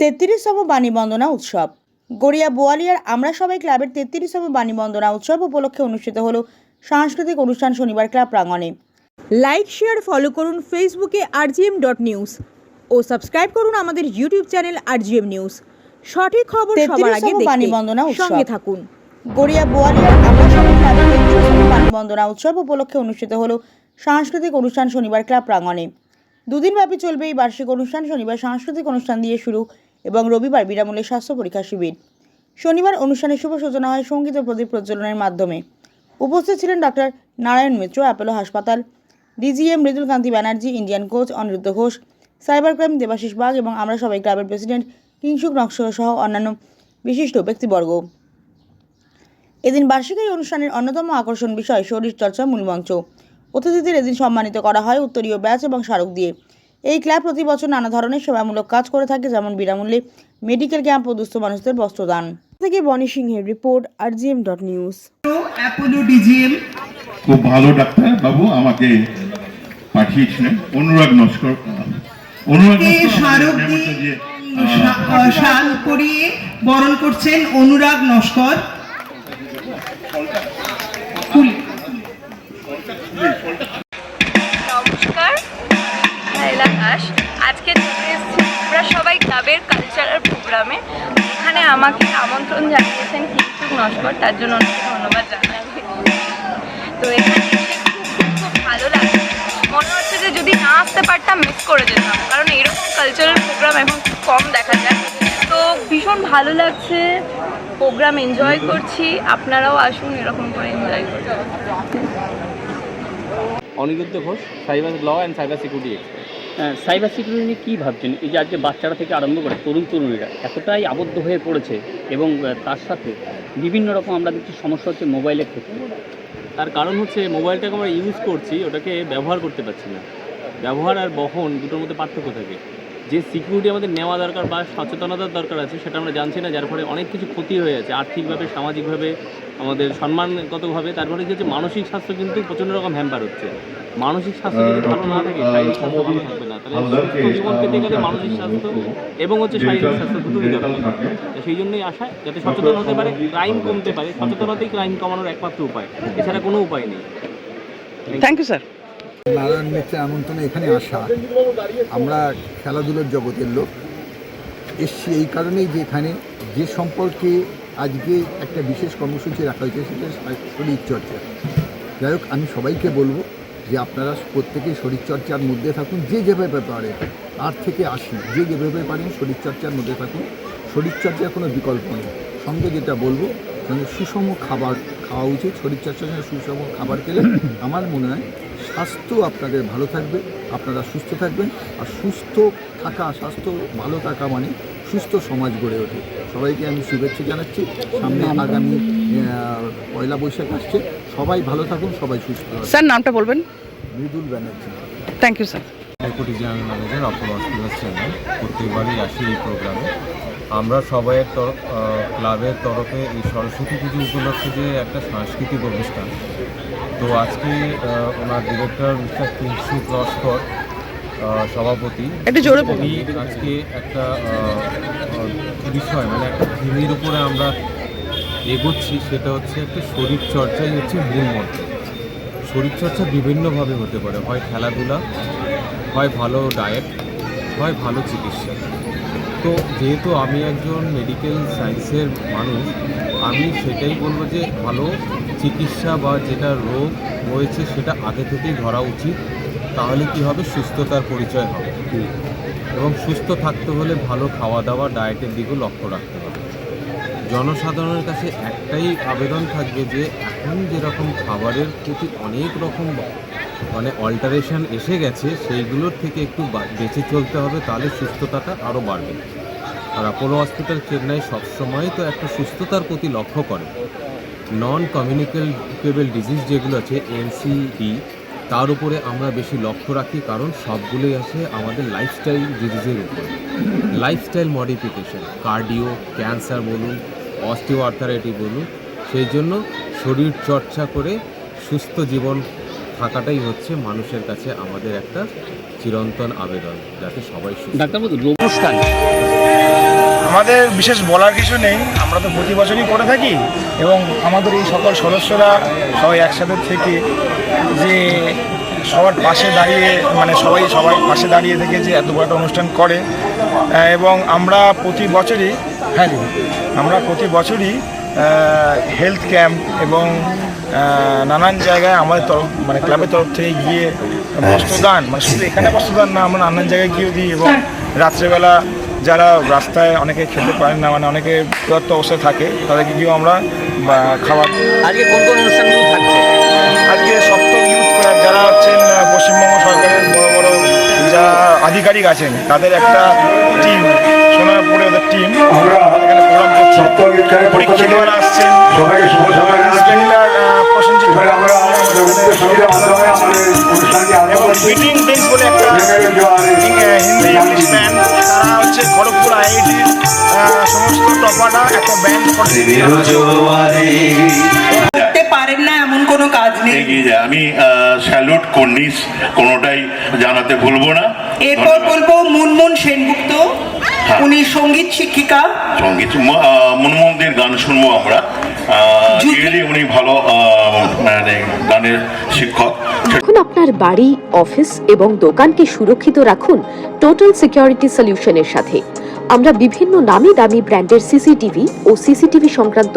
তেত্রিশতম বাণী বন্দনা উৎসব। গড়িয়া বোয়ালিয়ার আমরা সবাই ক্লাবের তেত্রিশতম বাণী বন্দনা উৎসব উপলক্ষে অনুষ্ঠিত হল সাংস্কৃতিক অনুষ্ঠান শনিবার ক্লাব প্রাঙ্গণে। লাইক, শেয়ার, ফলো করুন ফেসবুকে আরজিএম ডট নিউজ ও সাবস্ক্রাইব করুন আমাদের ইউটিউব চ্যানেল আরজিএম নিউজ। সঠিক খবর সবার আগে বাণী বন্দনা সঙ্গে থাকুন। গড়িয়া বোয়ালিয়ার আমরা সবাই ক্লাবের তেত্রিশতম বাণী বন্দনা উৎসব উপলক্ষে অনুষ্ঠিত হলো সাংস্কৃতিক অনুষ্ঠান শনিবার ক্লাব প্রাঙ্গণে। দুদিনব্যাপী চলবে এই বার্ষিক অনুষ্ঠান। শনিবার সাংস্কৃতিক অনুষ্ঠান দিয়ে শুরু এবং রবিবার বিনামূল্যে স্বাস্থ্য পরীক্ষা শিবির। শনিবার অনুষ্ঠানে শুভ সূচনা হয় সংগীত প্রদীপ প্রজ্বলনের মাধ্যমে। উপস্থিত ছিলেন ডক্টর নারায়ণ মিত্র, অ্যাপোলো হাসপাতাল, DGM Mridul Kanti Banerjee, Indian coach Aniruddha Ghosh cyber crime Debashis Bag এবং আমরা সবাই ক্লাবের প্রেসিডেন্ট কিংসুক নকশা সহ অন্যান্য বিশিষ্ট ব্যক্তিবর্গ। এদিন বার্ষিক এই অনুষ্ঠানের অন্যতম আকর্ষণ বিষয় শরীরচর্চা মূলমঞ্চ। অতিথিদের এদিন সম্মানিত করা হয় উত্তরীয় ব্যাচ এবং স্মারক দিয়ে। এই ক্লাব প্রতি বছর নানা ধরনের সেবামূলক কাজ করে থাকে যেমন বিনামূল্যে মেডিকেল ক্যাম্প ও দুস্থ মানুষদের বস্ত্রদান। থেকে বনি সিংহের রিপোর্ট আরজিএম ডট নিউজ। খুব ভালো ডাক্তার বাবু আমাকে পাঠিয়েছিলেন। অনুরাগ নস্কর অনুরাগ শাল পরিয়ে বরণ করছেন অনুরাগ নস্কর। আমন্ত্রণ জানিয়েছেন কিংসুক নস্কর তার জন্য অনেক ধন্যবাদ জানাই। তো এখানে খুব খুব ভালো লাগছে। মনে হচ্ছে যে যদি না আসতে পারতাম মিস করে যেতাম। কারণ এরকম কালচারাল প্রোগ্রাম এখন খুব কম দেখা যায়। তো ভীষণ ভালো লাগছে। প্রোগ্রাম এনজয় করছি। আপনারাও আসুন, এরকম করে এনজয় করুন। Aniruddha Ghosh cyber law and cyber security expert cyber security নিয়ে কী ভাবছেন? এই যে আজকে বাচ্চারা থেকে আরম্ভ করে তরুণ তরুণীরা এতটাই আবদ্ধ হয়ে পড়েছে এবং তার সাথে বিভিন্ন রকম আমরা দেখছি সমস্যা হচ্ছে মোবাইলের ক্ষেত্রে। তার কারণ হচ্ছে মোবাইলটাকে আমরা ইউজ করছি, ওটাকে ব্যবহার করতে পারছি না। ব্যবহার আর বহন দুটোর মধ্যে পার্থক্য থাকে। যে সিকিউরিটি আমাদের নেওয়া দরকার বা সচেতনতার দরকার আছে, সেটা আমরা জানছি না, যার ফলে অনেক কিছু ক্ষতি হয়ে যাচ্ছে আর্থিকভাবে, সামাজিকভাবে আমাদের সম্মানগতভাবে তারপরে কি হচ্ছে মানসিক স্বাস্থ্য কিন্তু প্রচণ্ড রকম হ্যাম্পার হচ্ছে। মানসিক স্বাস্থ্য যদি ভালো না থাকে শারীরিক স্বাস্থ্য ভালো থাকবে না। তাহলে সুস্থ জীবন পেতে গেলে মানসিক স্বাস্থ্য এবং হচ্ছে শারীরিক স্বাস্থ্য দুটোই দরকার। তো সেই জন্যই আশা যাতে সচেতন হতে পারে ক্রাইম কমতে পারে। সচেতনতাই ক্রাইম কমানোর একমাত্র উপায়। এছাড়া কোনো উপায় নেই। থ্যাংক ইউ স্যার নারায়ণ মিত্রের আমন্ত্রণে এখানে আসা। আমরা খেলাধুলোর জগতের লোক। এসছি এই কারণেই যে এখানে যে সম্পর্কে আজকে একটা বিশেষ কর্মসূচি রাখা হয়েছে, সেটা শরীরচর্চা যাই হোক, আমি সবাইকে বলব যে আপনারা প্রত্যেকেই শরীরচর্চার মধ্যে থাকুন, যে যেভাবে পারে তার থেকে আসি যে যেভাবে পারেন শরীরচর্চার মধ্যে থাকুন। শরীরচর্চার কোনো বিকল্প নেই। সঙ্গে যেটা বলব, সঙ্গে সুষম খাবার খাওয়া উচিত। শরীরচর্চার সঙ্গে সুষম খাবার খেলে আমার মনে হয় স্বাস্থ্য আপনাদের ভালো থাকবে, আপনারা সুস্থ থাকবেন। আর সুস্থ থাকা, স্বাস্থ্য ভালো থাকা মানে সুস্থ সমাজ গড়ে ওঠে। সবাইকে আমি শুভেচ্ছা জানাচ্ছি। সামনে আগামী পয়লা বৈশাখ আসছে। সবাই ভালো থাকুন সবাই সুস্থ থাকুন। স্যার নামটা বলবেন? Mridul Banerjee. Thank you sir deputy general manager Apollo hospital Chennai প্রত্যেকবারই আসি এই প্রোগ্রামে আমরা সবাইয়ের তরফ ক্লাবের তরফে এই সরস্বতী পুজো উপলক্ষে যে একটা সাংস্কৃতিক অনুষ্ঠান তো আজকে owner director mister Kingshuk Laskar সভাপতি। একটু জোরে উনি আজকে একটা বিষয় মানে একটা থিমের উপরে আমরা এগোচ্ছি সেটা হচ্ছে একটা শরীরচর্চাই হচ্ছে মূল মন্ত্র। শরীরচর্চা বিভিন্নভাবে হতে পারে হয় খেলাধুলা হয় ভালো ডায়েট হয় ভালো চিকিৎসা। তো যেহেতু আমি একজন মেডিকেল সায়েন্সের মানুষ আমি সেটাই বলব যে ভালো চিকিৎসা বা যেটা রোগ রয়েছে সেটা আগে থেকেই ধরা উচিত। তাহলে কি হবে? সুস্থতার পরিচয় হবে। এবং সুস্থ থাকতে হলে ভালো খাওয়া দাওয়া ডায়েটের দিকেও লক্ষ্য রাখতে হবে। জনসাধারণের কাছে একটাই আবেদন থাকবে যে, এখন যেরকম খাবারের প্রতি অনেক রকম মানে অল্টারেশন এসে গেছে, সেইগুলোর থেকে একটু বেঁচে চলতে হবে, তাহলে সুস্থতাটা আরও বাড়বে। আর অ্যাপোলো হসপিটাল চেন্নাই সবসময় তো একটা সুস্থতার প্রতি লক্ষ্য করে। নন কমিউনিকেবল ডিজিজ যেগুলো আছে এনসিডি তার উপরে আমরা বেশি লক্ষ্য রাখি কারণ সবগুলোই আছে আমাদের লাইফস্টাইল ডিজিজের উপরে। লাইফস্টাইল মডিফিকেশন কার্ডিও ক্যান্সার বলুন অস্টিও আর্থারাইটি বলুন সেই জন্য শরীর চর্চা করে সুস্থ জীবন থাকাটাই হচ্ছে মানুষের কাছে আমাদের একটা চিরন্তন আবেদন যাতে সবাই সুস্থ ডাক্তারবাবু অনুষ্ঠান আমাদের বিশেষ বলার কিছু নেই আমরা তো প্রতি বছরই করে থাকি এবং আমাদের এই সকল সদস্যরা সবাই একসাথে থেকে যে সবার পাশে দাঁড়িয়ে মানে সবাই সবার পাশে দাঁড়িয়ে থেকে যে এত বড় অনুষ্ঠান করে এবং আমরা প্রতি বছরই হ্যাঁ আমরা প্রতি বছরই হেলথ ক্যাম্প এবং নানান জায়গায় আমাদের তরফ মানে ক্লাবের তরফ থেকে গিয়ে বস্ত্রদান মানে শুধু এখানে বস্ত্রদান না আমরা নানান জায়গায় গিয়েও দিই এবং রাত্রেবেলা যারা রাস্তায় অনেকে খেতে পারেন না মানে অনেকে ক্ষুধার্ত অবস্থায় থাকে তাদেরকে গিয়েও আমরা খাবার আজকে কোন কোন অনুষ্ঠানগুলো থাকছে? আজকে সপ্তম আধিকারিক আছেন তাদের একটা টিম সোনারপুরে ওদের টিম এখানে প্রোগ্রাম করছে। পরীক্ষিতরা আসছেন। এবং মিটিং বলে একটা ইং- হিন্দি ইংলিশ ব্যান্ড তারা হচ্ছে খড়গপুর আইআইটির সমস্ত একটা ব্যান্ড করছে। আমি স্যালুট কর্নিস কোনোটাই জানাতে ভুলবো না। এরপর বলব মুনমুন সেনগুপ্ত। হ্যাঁ। উনি সংগীত শিক্ষিকা। সংগীত মনমন্দির গান শুনব আমরা। রিয়েলি উনি ভালো মানে গানের শিক্ষক। এখন আপনার বাড়ি অফিস এবং দোকানকে সুরক্ষিত রাখুন টোটাল সিকিউরিটি সলিউশনের সাথে। আমরা বিভিন্ন নামি দামি ব্র্যান্ডের সিসিটিভি ও সিসিটিভি সংক্রান্ত